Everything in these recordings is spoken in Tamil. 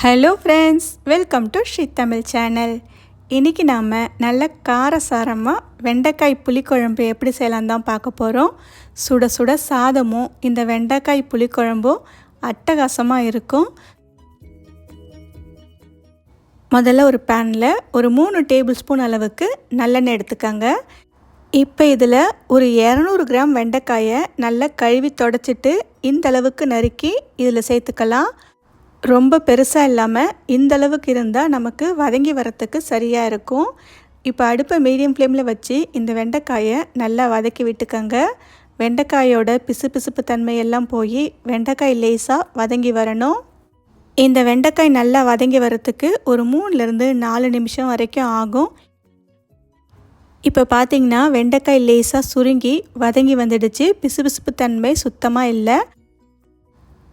Hello friends welcome to Sri Tamil channel இன்றைக்கி நாம் நல்ல காரசாரமாக வெண்டைக்காய் புளிக்குழம்பு எப்படி செய்யலாம் தான் பார்க்க போகிறோம் சுட சுட சாதமும் இந்த வெண்டைக்காய் புளிக்குழம்பும் அட்டகாசமாக இருக்கும். முதல்ல ஒரு பேனில் ஒரு மூணு டேபிள் ஸ்பூன் அளவுக்கு நல்லெண்ணெய் எடுத்துக்கோங்க. இப்போ இதில் ஒரு இரநூறு கிராம் வெண்டைக்காயை நல்லா கழுவி தொடச்சிட்டு இந்த அளவுக்கு நறுக்கி இதில் சேர்த்துக்கலாம். ரொம்ப பெருசாக இல்லாமல் இந்த அளவுக்கு இருந்தால் நமக்கு வதங்கி வரத்துக்கு சரியாக இருக்கும். இப்போ அடுப்பை மீடியம் ஃப்ளேமில் வச்சு இந்த வெண்டைக்காயை நல்லா வதக்கி விட்டுக்கோங்க. வெண்டைக்காயோட பிசு பிசுப்பு தன்மையெல்லாம் போய் வெண்டைக்காய் லேசாக வதங்கி வரணும். இந்த வெண்டைக்காய் நல்லா வதங்கி வரத்துக்கு ஒரு மூணுலேருந்து நாலு நிமிஷம் வரைக்கும் ஆகும். இப்போ பார்த்தீங்கன்னா வெண்டைக்காய் லேசாக சுருங்கி வதங்கி வந்துடுச்சு. பிசுபிசுப்பு தன்மை சுத்தமாக இல்லை.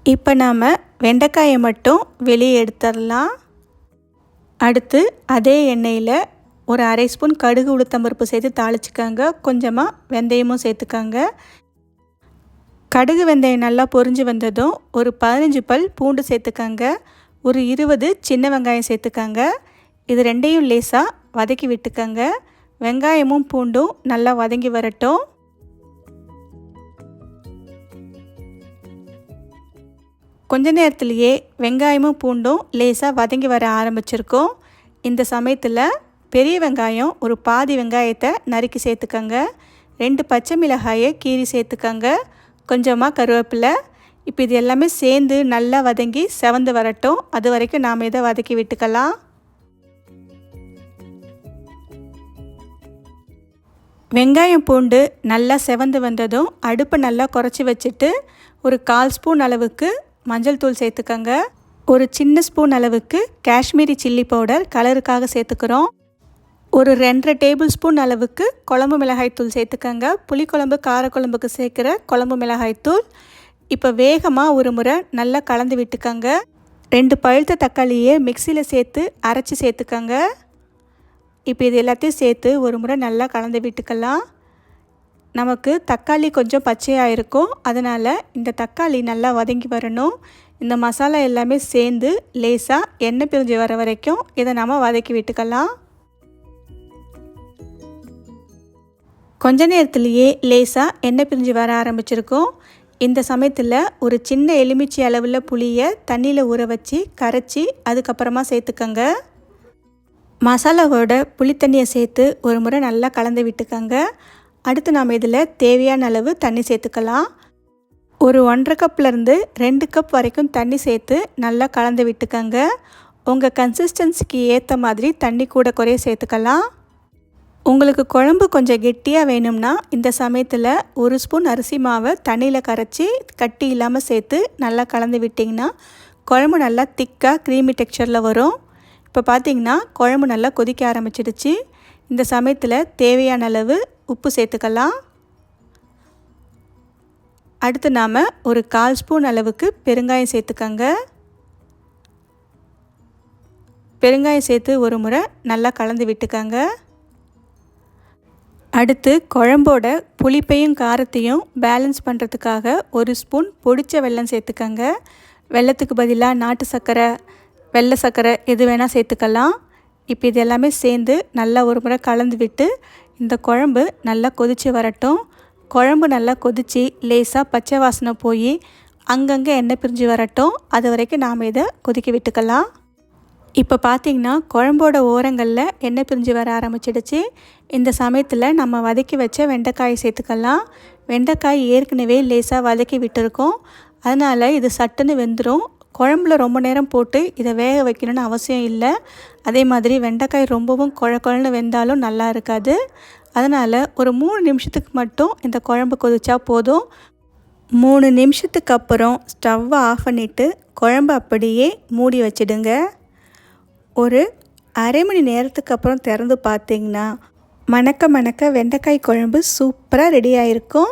இப்போ நாம் வெண்டைக்காயை மட்டும் வெளியே எடுத்துடலாம். அடுத்து அதே எண்ணெயில் ஒரு அரை ஸ்பூன் கடுகு உளுத்தம்பருப்பு சேர்த்து தாளிச்சிக்கோங்க. கொஞ்சமாக வெந்தயமும் சேர்த்துக்கோங்க. கடுகு வெந்தயம் நல்லா பொரிஞ்சு வந்ததும் ஒரு பதினஞ்சு பல் பூண்டு சேர்த்துக்கோங்க. ஒரு இருபது சின்ன வெங்காயம் சேர்த்துக்கோங்க. இது ரெண்டையும் லேசாக வதக்கி விட்டுக்கோங்க. வெங்காயமும் பூண்டும் நல்லா வதங்கி வரட்டும். கொஞ்ச நேரத்துலேயே வெங்காயமும் பூண்டும் லேசாக வதங்கி வர ஆரம்பிச்சிருக்கோம். இந்த சமயத்தில் பெரிய வெங்காயம் ஒரு பாதி வெங்காயத்தை நறுக்கி சேர்த்துக்கங்க. ரெண்டு பச்சை மிளகாயை கீறி சேர்த்துக்கங்க. கொஞ்சமாக கருவேப்பிலை. இப்போ இது எல்லாமே சேர்ந்து நல்லா வதங்கி செவந்து வரட்டும். அது வரைக்கும் நாம் இதை வதக்கி விட்டுக்கலாம். வெங்காயம் பூண்டு நல்லா செவந்து வந்ததும் அடுப்பை நல்லா குறைச்சி வச்சுட்டு ஒரு கால் ஸ்பூன் அளவுக்கு மஞ்சள் தூள் சேர்த்துக்கோங்க. ஒரு சின்ன ஸ்பூன் அளவுக்கு காஷ்மீரி சில்லி பவுடர் கலருக்காக சேர்த்துக்கிறோம். ஒரு ரெண்டரை டேபிள் ஸ்பூன் அளவுக்கு குழம்பு மிளகாய்த்தூள் சேர்த்துக்கோங்க. புளிக்குழம்பு காரக்குழம்புக்கு சேர்க்குற குழம்பு மிளகாய்த்தூள் இப்போ வேகமாக ஒரு முறை நல்லா கலந்து விட்டுக்கோங்க. ரெண்டு பழுத்த தக்காளியை மிக்சியில் சேர்த்து அரைச்சி சேர்த்துக்கோங்க. இப்போ இது எல்லாத்தையும் சேர்த்து ஒரு முறை நல்லா கலந்து விட்டுக்கலாம். நமக்கு தக்காளி கொஞ்சம் பச்சையாக இருக்கும். அதனால் இந்த தக்காளி நல்லா வதங்கி வரணும். இந்த மசாலா எல்லாமே சேர்ந்து லேசாக எண்ணெய் பிரிஞ்சு வர வரைக்கும் இதை நாம் வதக்கி விட்டுக்கலாம். கொஞ்ச நேரத்துலேயே லேசாக எண்ணெய் பிரிஞ்சு வர ஆரம்பிச்சிருக்கோம். இந்த சமயத்தில் ஒரு சின்ன எலுமிச்சி அளவில் புளியை தண்ணியில் ஊற வச்சு கரைச்சி அதுக்கப்புறமா சேர்த்துக்கோங்க. மசாலாவோட புளித்தண்ணியை சேர்த்து ஒரு முறை நல்லா கலந்து விட்டுக்கோங்க. அடுத்து நாம் இதில் தேவையான அளவு தண்ணி சேர்த்துக்கலாம். ஒரு ஒன்றரை கப்லேருந்து ரெண்டு கப் வரைக்கும் தண்ணி சேர்த்து நல்லா கலந்து விட்டுக்கங்க. உங்கள் கன்சிஸ்டன்சிக்கு ஏற்ற மாதிரி தண்ணி கூட குறைய சேர்த்துக்கலாம். உங்களுக்கு குழம்பு கொஞ்சம் கெட்டியாக வேணும்னா இந்த சமயத்தில் ஒரு ஸ்பூன் அரிசி மாவை தண்ணியில் கரைச்சி கட்டி இல்லாமல் சேர்த்து நல்லா கலந்து விட்டிங்கன்னா குழம்பு நல்லா திக்காக க்ரீமி டெக்ஸ்சரில் வரும். இப்போ பார்த்திங்கன்னா குழம்பு நல்லா கொதிக்க ஆரம்பிச்சிடுச்சு. இந்த சமயத்தில் தேவையான அளவு உப்பு சேர்த்துக்கலாம். அடுத்து நாம் ஒரு கால் ஸ்பூன் அளவுக்கு பெருங்காயம் சேர்த்துக்கங்க. பெருங்காயம் சேர்த்து ஒரு முறை நல்லா கலந்து விட்டுக்கங்க. அடுத்து குழம்போட புளிப்பையும் காரத்தையும் பேலன்ஸ் பண்ணுறதுக்காக ஒரு ஸ்பூன் பொடிச்ச வெல்லம் சேர்த்துக்கங்க. வெள்ளத்துக்கு பதிலாக நாட்டு சர்க்கரை வெள்ளை சர்க்கரை எது வேணால் சேர்த்துக்கலாம். இப்போ இது எல்லாமே சேர்ந்து நல்லா ஒரு முறை கலந்து விட்டு இந்த குழம்பு நல்லா கொதித்து வரட்டும். குழம்பு நல்லா கொதித்து லேசாக பச்சை வாசனை போய் அங்கங்கே எண்ணெய் பிரிஞ்சு வரட்டும். அது வரைக்கும் நாம் இதை கொதிக்க விட்டுக்கலாம். இப்போ பார்த்திங்கன்னா குழம்போட ஓரங்களில் எண்ணெய் பிரிஞ்சு வர ஆரம்பிச்சிடுச்சு. இந்த சமயத்தில் நம்ம வதக்கி வச்ச வெண்டைக்காயை சேர்த்துக்கலாம். வெண்டைக்காய் ஏற்கனவே லேசாக வதக்கி விட்டுருக்கோம். அதனால் இது சட்டுன்னு வெந்துடும் குழம்புல ரொம்ப நேரம் போட்டு இதை வேக வைக்கணும்னு அவசியம் இல்லை. அதே மாதிரி வெண்டைக்காய் ரொம்பவும் குழ குழன்னு வெந்தாலும் நல்லா இருக்காது. அதனால் ஒரு மூணு நிமிஷத்துக்கு மட்டும் இந்த குழம்பு கொதிச்சா போதும். மூணு நிமிஷத்துக்கு அப்புறம் ஸ்டவ்வை ஆஃப் பண்ணிவிட்டு குழம்பு அப்படியே மூடி வச்சிடுங்க. ஒரு அரை மணி நேரத்துக்கு அப்புறம் திறந்து பார்த்தீங்கன்னா மணக்க மணக்க வெண்டைக்காய் குழம்பு சூப்பராக ரெடி ஆகிருக்கும்